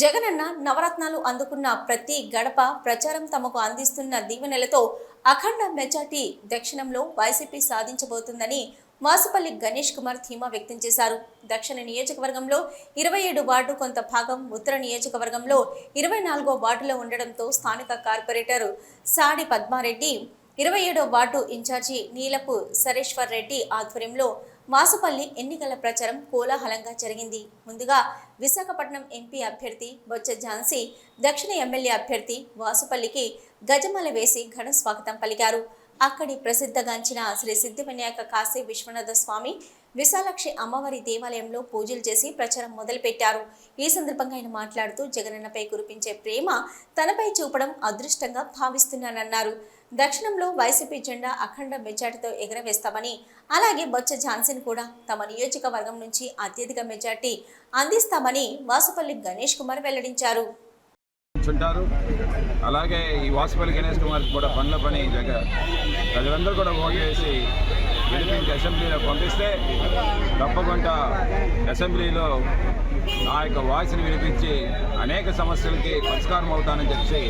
జగనన్న నవరత్నాలు అందుకున్న ప్రతి గడప ప్రచారం తమకు అందిస్తున్న దీవెనలతో అఖండ మెజార్టీ దక్షిణంలో వైసీపీ సాధించబోతుందని వాసుపల్లి గణేష్ కుమార్ ధీమా వ్యక్తం చేశారు. దక్షిణ నియోజకవర్గంలో ఇరవై ఏడు వార్డు కొంత భాగం ఉత్తర నియోజకవర్గంలో ఇరవై నాలుగో వార్డులో ఉండడంతో స్థానిక కార్పొరేటర్ సాడి పద్మారెడ్డి ఇరవై ఏడో వార్డు ఇన్ఛార్జి నీలపు సరేశ్వర్ రెడ్డి ఆధ్వర్యంలో వాసుపల్లి ఎన్నికల ప్రచారం కోలాహలంగా జరిగింది. ముందుగా విశాఖపట్నం ఎంపీ అభ్యర్థి బొచ్చ ఝాన్సీ దక్షిణ ఎమ్మెల్యే అభ్యర్థి వాసుపల్లికి గజమాల వేసి ఘన స్వాగతం పలికారు. అక్కడి ప్రసిద్ధగాంచిన శ్రీ సిద్ధి వినాయక కాశీ విశ్వనాథ స్వామి విశాలాక్షి అమ్మవారి దేవాలయంలో పూజలు చేసి ప్రచారం మొదలుపెట్టారు. ఈ సందర్భంగా ఆయన మాట్లాడుతూ జగనన్నపై కురిపించే ప్రేమ తనపై చూపడం అదృష్టంగా భావిస్తున్నానన్నారు. దక్షిణంలో వైసీపీ జెండా అఖండ మెజార్టీతో ఎగరవేస్తామని అలాగే బొచ్చ ఝాన్సీని కూడా తమ నియోజకవర్గం నుంచి అత్యధిక మెజార్టీ అందిస్తామని వాసుపల్లి గణేష్ కుమార్ వెల్లడించారు. కూర్చుంటారు. అలాగే ఈ వాసుపల్లి గణేష్ కుమార్కి కూడా పనుల పని జగ ప్రజలందరూ కూడా ఓటు వేసి గెలిపించి అసెంబ్లీలో పంపిస్తే తప్పకుండా అసెంబ్లీలో నా యొక్క వాయిస్ని వినిపించి అనేక సమస్యలకి పరిష్కారం అవుతానని చెప్పి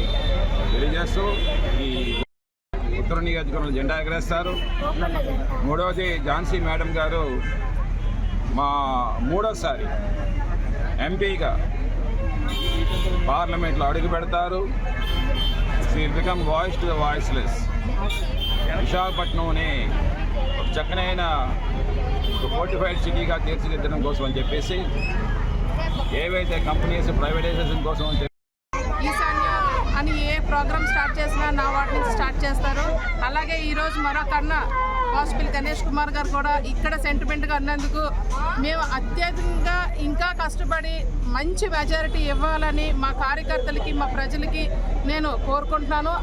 తెలియజేస్తూ ఈ ఉత్తర నియోజకవర్గంలో జెండా ఎగరేస్తారు. మూడవది ఝాన్సీ మేడం గారు మా మూడోసారి ఎంపీగా పార్లమెంట్లో అడుగు పెడతారు. Will become voice to the voiceless విశాఖపట్నంని ఒక చక్కనైన ఫోర్టిఫైడ్ సిటీగా తీర్చిదిద్దడం కోసం అని చెప్పేసి ఏవైతే కంపెనీస్ ప్రైవేటైజేషన్ కోసం అని చెప్పి ఈశాన్య అని ఏ ప్రోగ్రామ్ స్టార్ట్ చేసినా నా వాటి నుంచి చేస్తారు. అలాగే ఈరోజు మరొకన్న హాస్పిటల్ గణేష్ కుమార్ గారు కూడా ఇక్కడ సెంటిమెంట్గా ఉన్నందుకు మేము అత్యధికంగా ఇంకా కష్టపడి మంచి మెజారిటీ ఇవ్వాలని మా కార్యకర్తలకి మా ప్రజలకి నేను కోరుకుంటున్నాను.